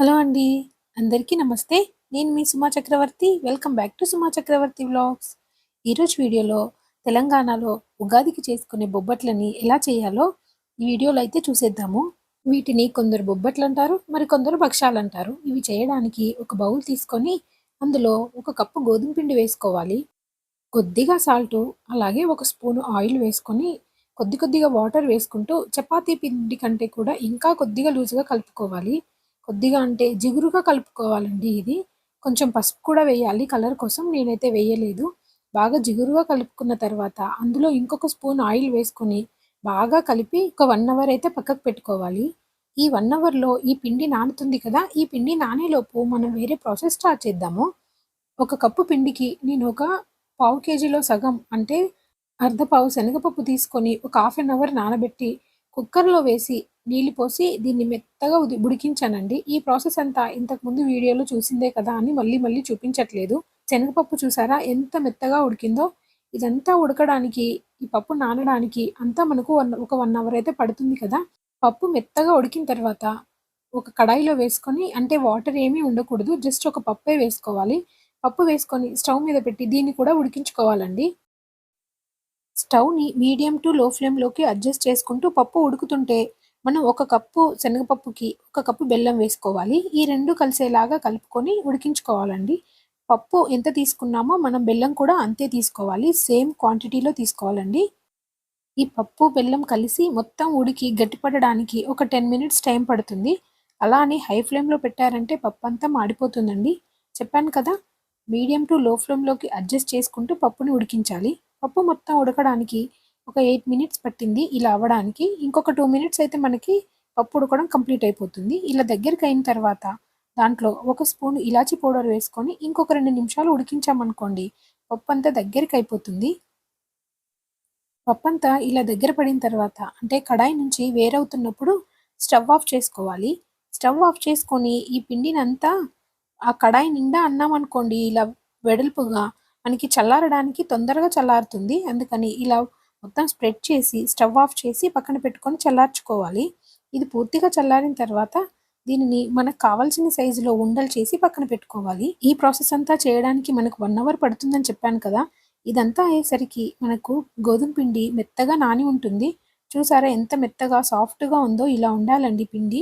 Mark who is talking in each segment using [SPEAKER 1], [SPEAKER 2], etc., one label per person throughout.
[SPEAKER 1] Hello అండి. అందరికీ నమస్తే. నేను మీ Suma Chakravarthi. Welcome back to Suma Chakravarthi vlogs. ఈరోజు వీడియోలో తెలంగాణలో ఉగాదికి చేసుకునే బొబ్బట్లని ఎలా చేయాలో ఈ వీడియోలో అయితే చూసేద్దాము. వీటిని కొందరు బొబ్బట్లు అంటారు మరికొందరు భక్షాలంటారు. ఇవి చేయడానికి ఒక బౌల్ తీసుకొని అందులో ఒక కప్పు గోధుమ పిండి వేసుకోవాలి. కొద్దిగా సాల్టు, అలాగే ఒక స్పూను ఆయిల్ వేసుకొని కొద్ది కొద్దిగా వాటర్ వేసుకుంటూ చపాతీ పిండి కంటే కూడా ఇంకా కొద్దిగా లూజుగా కలుపుకోవాలి. కొద్దిగా అంటే జిగురుగా కలుపుకోవాలండి ఇది. కొంచెం పసుపు కూడా వేయాలి కలర్ కోసం. నేనైతే వేయలేదు. బాగా జిగురుగా కలుపుకున్న తర్వాత అందులో ఇంకొక స్పూన్ ఆయిల్ వేసుకొని బాగా కలిపి ఒక వన్ అవర్ అయితే పక్కకు పెట్టుకోవాలి. ఈ వన్ అవర్‌లో ఈ పిండి నానుతుంది కదా! ఈ పిండి నానేలోపు మనం వేరే ప్రాసెస్ స్టార్ట్ చేద్దాము. ఒక కప్పు పిండికి నేను ఒక పావు కేజీలో సగం అంటే అర్ధ పావు శనగపప్పు తీసుకొని ఒక హాఫ్ అన్ అవర్ నానబెట్టి కుక్కర్‌లో వేసి నీళ్ళు పోసి దీన్ని మెత్తగా ఉడికించానండి. ఈ ప్రాసెస్ అంతా ఇంతకుముందు వీడియోలో చూసిందే కదా అని మళ్ళీ మళ్ళీ చూపించట్లేదు. శనగపప్పు చూసారా ఎంత మెత్తగా ఉడికిందో. ఇదంతా ఉడకడానికి ఈ పప్పు నానడానికి అంతా మనకు వన్ ఒక వన్ అవర్ అయితే పడుతుంది కదా! పప్పు మెత్తగా ఉడికిన తర్వాత ఒక కడాయిలో వేసుకొని అంటే వాటర్ ఏమీ ఉండకూడదు. జస్ట్ ఒక పప్పే వేసుకోవాలి. పప్పు వేసుకొని స్టవ్ మీద పెట్టి దీన్ని కూడా ఉడికించుకోవాలండి. స్టవ్‌ని మీడియం టు లో ఫ్లేమ్‌లోకి అడ్జస్ట్ చేసుకుంటూ పప్పు ఉడుకుతుంటే మనం ఒక కప్పు శనగపప్పుకి ఒక కప్పు బెల్లం వేసుకోవాలి. ఈ రెండు కలిసేలాగా కలుపుకొని ఉడికించుకోవాలండి. పప్పు ఎంత తీసుకున్నామో మనం బెల్లం కూడా అంతే తీసుకోవాలి. సేమ్ క్వాంటిటీలో తీసుకోవాలండి. ఈ పప్పు, బెల్లం కలిసి మొత్తం ఉడికి గట్టిపడడానికి ఒక 10 మినిట్స్ టైం పడుతుంది. అలా అని హై ఫ్లేమ్‌లో పెట్టారంటే పప్పు అంతా మాడిపోతుందండి. చెప్పాను కదా! మీడియం టు లో ఫ్లేమ్‌లోకి అడ్జస్ట్ చేసుకుంటూ పప్పుని ఉడికించాలి. పప్పు మొత్తం ఉడకడానికి ఒక ఎయిట్ మినిట్స్ పట్టింది ఇలా అవ్వడానికి. ఇంకొక టూ మినిట్స్ అయితే మనకి పప్పు ఉడకడం కంప్లీట్ అయిపోతుంది. ఇలా దగ్గరికి అయిన తర్వాత దాంట్లో ఒక స్పూన్ ఇలాచి పౌడర్ వేసుకొని ఇంకొక రెండు నిమిషాలు ఉడికించామనుకోండి పప్పంతా దగ్గరికి అయిపోతుంది. పప్పంతా ఇలా దగ్గర పడిన తర్వాత అంటే కడాయి నుంచి వేరవుతున్నప్పుడు స్టవ్ ఆఫ్ చేసుకోవాలి. స్టవ్ ఆఫ్ చేసుకొని ఈ పిండినంతా ఆ కడాయి నిండా అన్నామనుకోండి ఇలా వెడల్పుగా మనకి చల్లారడానికి తొందరగా చల్లారుతుంది. అందుకని ఇలా మొత్తం స్ప్రెడ్ చేసి స్టవ్ ఆఫ్ చేసి పక్కన పెట్టుకొని చల్లార్చుకోవాలి. ఇది పూర్తిగా చల్లారిన తర్వాత దీనిని మనకు కావాల్సిన సైజులో ఉండలు చేసి పక్కన పెట్టుకోవాలి. ఈ ప్రాసెస్ అంతా చేయడానికి మనకు వన్ అవర్ పడుతుందని చెప్పాను కదా! ఇదంతా అయ్యేసరికి మనకు గోధుమ పిండి మెత్తగా నాని ఉంటుంది. చూసారా ఎంత మెత్తగా సాఫ్ట్‌గా ఉందో ఇలా ఉండాలండి పిండి.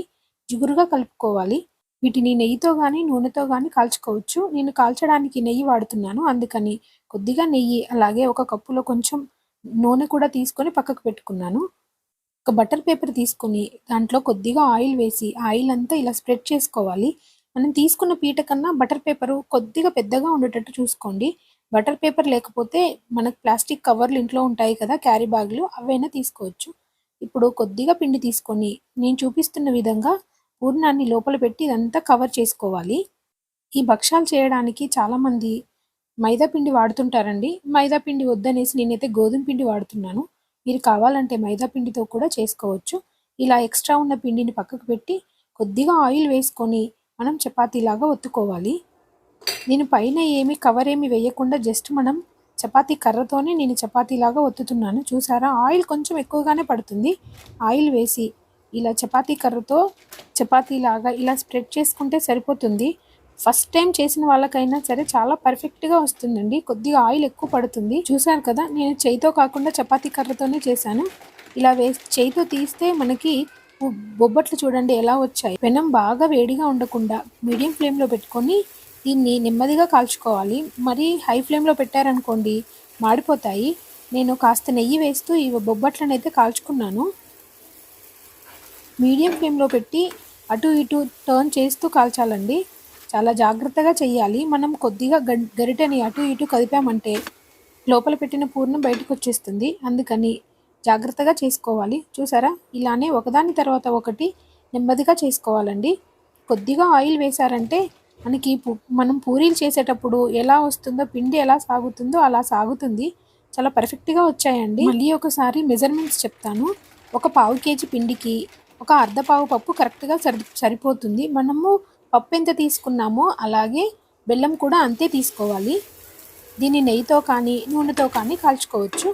[SPEAKER 1] జిగురుగా కలుపుకోవాలి. వీటిని నెయ్యితో కానీ నూనెతో కానీ కాల్చుకోవచ్చు. నేను కాల్చడానికి నెయ్యి వాడుతున్నాను. అందుకని కొద్దిగా నెయ్యి అలాగే ఒక కప్పులో కొంచెం నూనె కూడా తీసుకొని పక్కకు పెట్టుకున్నాను. ఒక బటర్ పేపర్ తీసుకొని దాంట్లో కొద్దిగా ఆయిల్ వేసి ఆయిల్ అంతా ఇలా స్ప్రెడ్ చేసుకోవాలి. మనం తీసుకున్న పీట కన్నా బటర్ పేపరు కొద్దిగా పెద్దగా ఉండేటట్టు చూసుకోండి. బటర్ పేపర్ లేకపోతే మనకు ప్లాస్టిక్ కవర్లు ఇంట్లో ఉంటాయి కదా! క్యారీ బ్యాగ్‌లు అవైనా తీసుకోవచ్చు. ఇప్పుడు కొద్దిగా పిండి తీసుకొని నేను చూపిస్తున్న విధంగా పూర్ణాన్ని లోపల పెట్టి ఇదంతా కవర్ చేసుకోవాలి. ఈ భక్ష్యాలు చేయడానికి చాలామంది మైదా పిండి వాడుతుంటారండి. మైదా పిండి వద్దనేసి నేనైతే గోధుమ పిండి వాడుతున్నాను. మీరు కావాలంటే మైదా పిండితో కూడా చేసుకోవచ్చు. ఇలా ఎక్స్ట్రా ఉన్న పిండిని పక్కకు పెట్టి కొద్దిగా ఆయిల్ వేసుకొని మనం చపాతీలాగా ఒత్తుకోవాలి. నేను పైన ఏమి కవర్ ఏమి వేయకుండా జస్ట్ మనం చపాతీ కర్రతోనే నేను చపాతీలాగా ఒత్తుతున్నాను. చూసారా ఆయిల్ కొంచెం ఎక్కువగానే పడుతుంది. ఆయిల్ వేసి ఇలా చపాతీ కర్రతో చపాతీలాగా ఇలా స్ప్రెడ్ చేసుకుంటే సరిపోతుంది. ఫస్ట్ టైం చేసిన వాళ్ళకైనా సరే చాలా పర్ఫెక్ట్‌గా వస్తుందండి. కొద్దిగా ఆయిల్ ఎక్కువ పడుతుంది. చూసారు కదా! నేను చేయితో కాకుండా చపాతీ కర్రతోనే చేశాను. ఇలా వేసి చేయితో తీస్తే మనకి బొబ్బట్లు చూడండి ఎలా వచ్చాయి. పెనం బాగా వేడిగా ఉండకుండా మీడియం ఫ్లేమ్‌లో పెట్టుకొని దీన్ని నెమ్మదిగా కాల్చుకోవాలి. మరీ హై ఫ్లేమ్‌లో పెట్టారనుకోండి మాడిపోతాయి. నేను కాస్త నెయ్యి వేస్తూ ఈ బొబ్బట్లనైతే కాల్చుకున్నాను. మీడియం ఫ్లేమ్‌లో పెట్టి అటు ఇటు టర్న్ చేస్తూ కాల్చాలండి. చాలా జాగ్రత్తగా చేయాలి మనం కొద్దిగా గ గరిటెని అటు ఇటు కదిపామంటే లోపల పెట్టిన పూర్ణం బయటకొచ్చేస్తుంది. అందుకని జాగ్రత్తగా చేసుకోవాలి. చూసారా? ఇలానే ఒకదాని తర్వాత ఒకటి నెమ్మదిగా చేసుకోవాలండి. కొద్దిగా ఆయిల్ వేశారంటే మనకి మనం పూరీలు చేసేటప్పుడు ఎలా వస్తుందో పిండి ఎలా సాగుతుందో అలా సాగుతుంది. చాలా పర్ఫెక్ట్‌గా వచ్చాయండి. మళ్ళీ ఒకసారి మెజర్‌మెంట్స్ చెప్తాను. ఒక పావు కేజీ పిండికి ఒక అర్ధ పావు పప్పు కరెక్ట్‌గా సరి సరిపోతుంది. మనము పప్పు ఎంత తీసుకున్నామో అలాగే బెల్లం కూడా అంతే తీసుకోవాలి. దీన్ని నెయ్యితో కానీ, నూనెతో కానీ కాల్చుకోవచ్చు.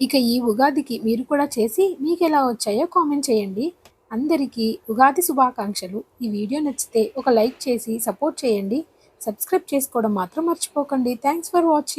[SPEAKER 1] ఇక ఈ ఉగాదికి మీరు కూడా చేసి మీకు ఎలా వచ్చాయో కామెంట్ చేయండి. అందరికీ ఉగాది శుభాకాంక్షలు ఈ వీడియో నచ్చితే ఒక లైక్ చేసి సపోర్ట్ చేయండి సబ్స్క్రైబ్ చేసుకోవడం మాత్రం మర్చిపోకండి థ్యాంక్స్ ఫర్ వాచింగ్